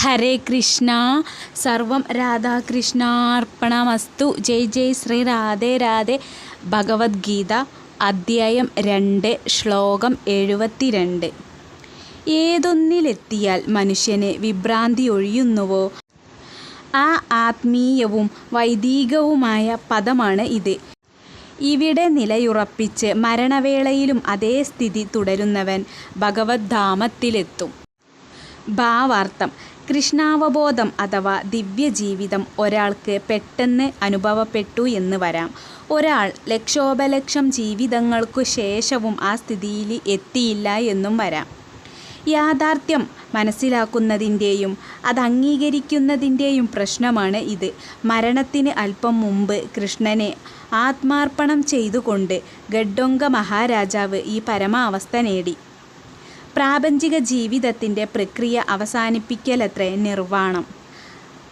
ഹരേ കൃഷ്ണ. സർവം രാധാകൃഷ്ണാർപ്പണമസ്തു. ജയ് ജയ് ശ്രീ രാധേ രാധേ. ഭഗവത്ഗീത അദ്ധ്യായം രണ്ട് ശ്ലോകം എഴുപത്തിരണ്ട്. ഏതൊന്നിലെത്തിയാൽ മനുഷ്യന് വിഭ്രാന്തി ഒഴിയുന്നുവോ? ആ ആത്മീയവും വൈദികവുമായ പദമാണ് ഇത്. ഇവിടെ നിലയുറപ്പിച്ച് മരണവേളയിലും അതേ സ്ഥിതി തുടരുന്നവൻ ഭഗവത്ധാമത്തിലെത്തും. ഭാവാർത്ഥം കൃഷ്ണാവബോധം അഥവാ ദിവ്യജീവിതം ഒരാൾക്ക് പെട്ടെന്ന് അനുഭവപ്പെട്ടു എന്ന് വരാം. ഒരാൾ ലക്ഷോപലക്ഷം ജീവിതങ്ങൾക്കു ശേഷവും ആ സ്ഥിതിയിൽ എത്തിയില്ല എന്നും വരാം. യാഥാർത്ഥ്യം മനസ്സിലാക്കുന്നതിന്റെയും അത് അംഗീകരിക്കുന്നതിന്റെയും പ്രശ്നമാണ് ഇത്. മരണത്തിന് അല്പം മുമ്പ് കൃഷ്ണനെ ആത്മാർപ്പണം ചെയ്തുകൊണ്ട് ഗഡ്ഡൊങ്ക മഹാരാജാവ് ഈ പരമാവസ്ഥ നേടി. പ്രാപഞ്ചിക ജീവിതത്തിന്റെ പ്രക്രിയ അവസാനിപ്പിക്കലത്രേ നിർവാണം.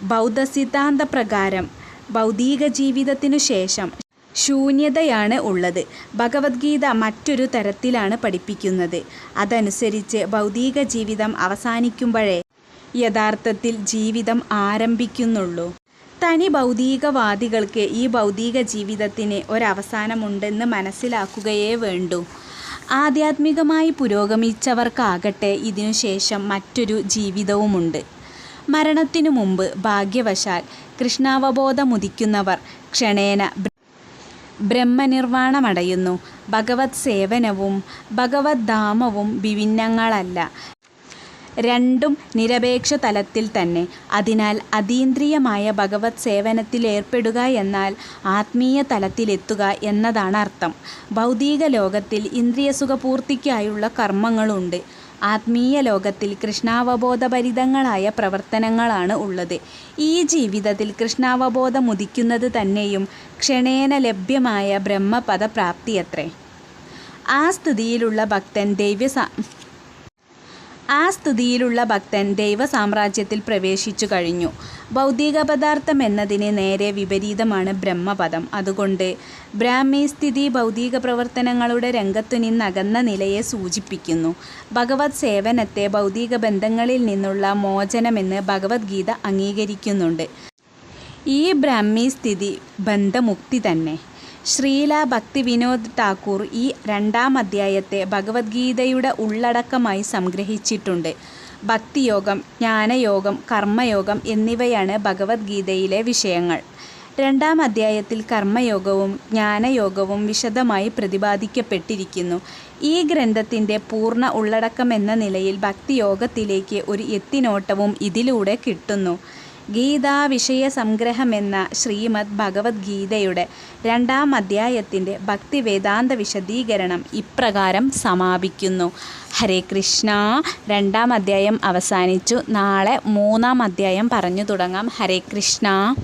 ബൗദ്ധസിദ്ധാന്തപ്രകാരം ഭൗതിക ജീവിതത്തിനു ശേഷം ശൂന്യതയാണ് ഉള്ളത്. ഭഗവത്ഗീത മറ്റൊരു തരത്തിലാണ് പഠിപ്പിക്കുന്നത്. അതനുസരിച്ച് ഭൗതിക ജീവിതം അവസാനിക്കുമ്പോഴേ യഥാർത്ഥത്തിൽ ജീവിതം ആരംഭിക്കുന്നുള്ളൂ. തനി ഭൗതികവാദികൾക്ക് ഈ ഭൗതിക ജീവിതത്തിന് ഒരവസാനമുണ്ടെന്ന് മനസ്സിലാക്കുകയേ വേണ്ടൂ. ആധ്യാത്മികമായി പുരോഗമിച്ചവർക്കാകട്ടെ ഇതിനുശേഷം മറ്റൊരു ജീവിതവുമുണ്ട്. മരണത്തിനു മുമ്പ് ഭാഗ്യവശാൽ കൃഷ്ണാവബോധമുദിക്കുന്നവർ ക്ഷണേന ബ്രഹ്മനിർവാണമടയുന്നു ഭഗവത് സേവനവും ഭഗവത് ധാമവും വിഭിന്നങ്ങളല്ല രണ്ടും നിരപേക്ഷ തലത്തിൽ തന്നെ. അതിനാൽ അതീന്ദ്രിയമായ ഭഗവത് സേവനത്തിലേർപ്പെടുക എന്നാൽ ആത്മീയ തലത്തിലെത്തുക എന്നതാണ് അർത്ഥം. ഭൗതിക ലോകത്തിൽ ഇന്ദ്രിയസുഖപൂർത്തിക്കായുള്ള കർമ്മങ്ങളുണ്ട്. ആത്മീയ ലോകത്തിൽ കൃഷ്ണാവബോധഭരിതങ്ങളായ പ്രവർത്തനങ്ങളാണ് ഉള്ളത്. ഈ ജീവിതത്തിൽ കൃഷ്ണാവബോധം ഉദിക്കുന്നത് തന്നെയും ക്ഷണേന ലഭ്യമായ ബ്രഹ്മപദപ്രാപ്തിയത്രേ. ആ സ്ഥിതിയിലുള്ള ഭക്തൻ ദൈവ ആ സ്ഥിതിയിലുള്ള ഭക്തൻ ദൈവസാമ്രാജ്യത്തിൽ പ്രവേശിച്ചു കഴിഞ്ഞു. ഭൗതിക പദാർത്ഥം എന്നതിന് നേരെ വിപരീതമാണ് ബ്രഹ്മപദം. അതുകൊണ്ട് ബ്രാഹ്മി സ്ഥിതി ഭൗതിക പ്രവർത്തനങ്ങളുടെ രംഗത്തു നിന്നകന്ന നിലയെ സൂചിപ്പിക്കുന്നു. ഭഗവത് സേവനത്തെ ഭൗതിക ബന്ധങ്ങളിൽ നിന്നുള്ള മോചനമെന്ന് ഭഗവത്ഗീത അംഗീകരിക്കുന്നുണ്ട്. ഈ ബ്രാഹ്മി സ്ഥിതി ബന്ധമുക്തി തന്നെ. ശ്രീല ഭക്തി വിനോദ് ഠാക്കൂർ ഈ രണ്ടാം അധ്യായത്തെ ഭഗവത്ഗീതയുടെ ഉള്ളടക്കമായി സംഗ്രഹിച്ചിട്ടുണ്ട്. ഭക്തിയോഗം ജ്ഞാനയോഗം കർമ്മയോഗം എന്നിവയാണ് ഭഗവത്ഗീതയിലെ വിഷയങ്ങൾ. രണ്ടാം അധ്യായത്തിൽ കർമ്മയോഗവും ജ്ഞാനയോഗവും വിശദമായി പ്രതിപാദിക്കപ്പെട്ടിരിക്കുന്നു. ഈ ഗ്രന്ഥത്തിന്റെ പൂർണ ഉള്ളടക്കമെന്ന നിലയിൽ ഭക്തിയോഗത്തിലേക്ക് ഒരു എത്തിനോട്ടവും ഇതിലൂടെ കിട്ടുന്നു. ഗീതാ വിഷയ സംഗ്രഹമെന്ന ശ്രീമദ് ഭഗവത്ഗീതയുടെ രണ്ടാം അധ്യായത്തിന്റെ ഭക്തി വേദാന്ത വിശദീകരണം ഇപ്രകാരം സമാപിക്കുന്നു. ഹരേ കൃഷ്ണ. രണ്ടാം അധ്യായം അവസാനിച്ചു. നാളെ മൂന്നാം അധ്യായം പറഞ്ഞു തുടങ്ങാം. ഹരേ കൃഷ്ണ.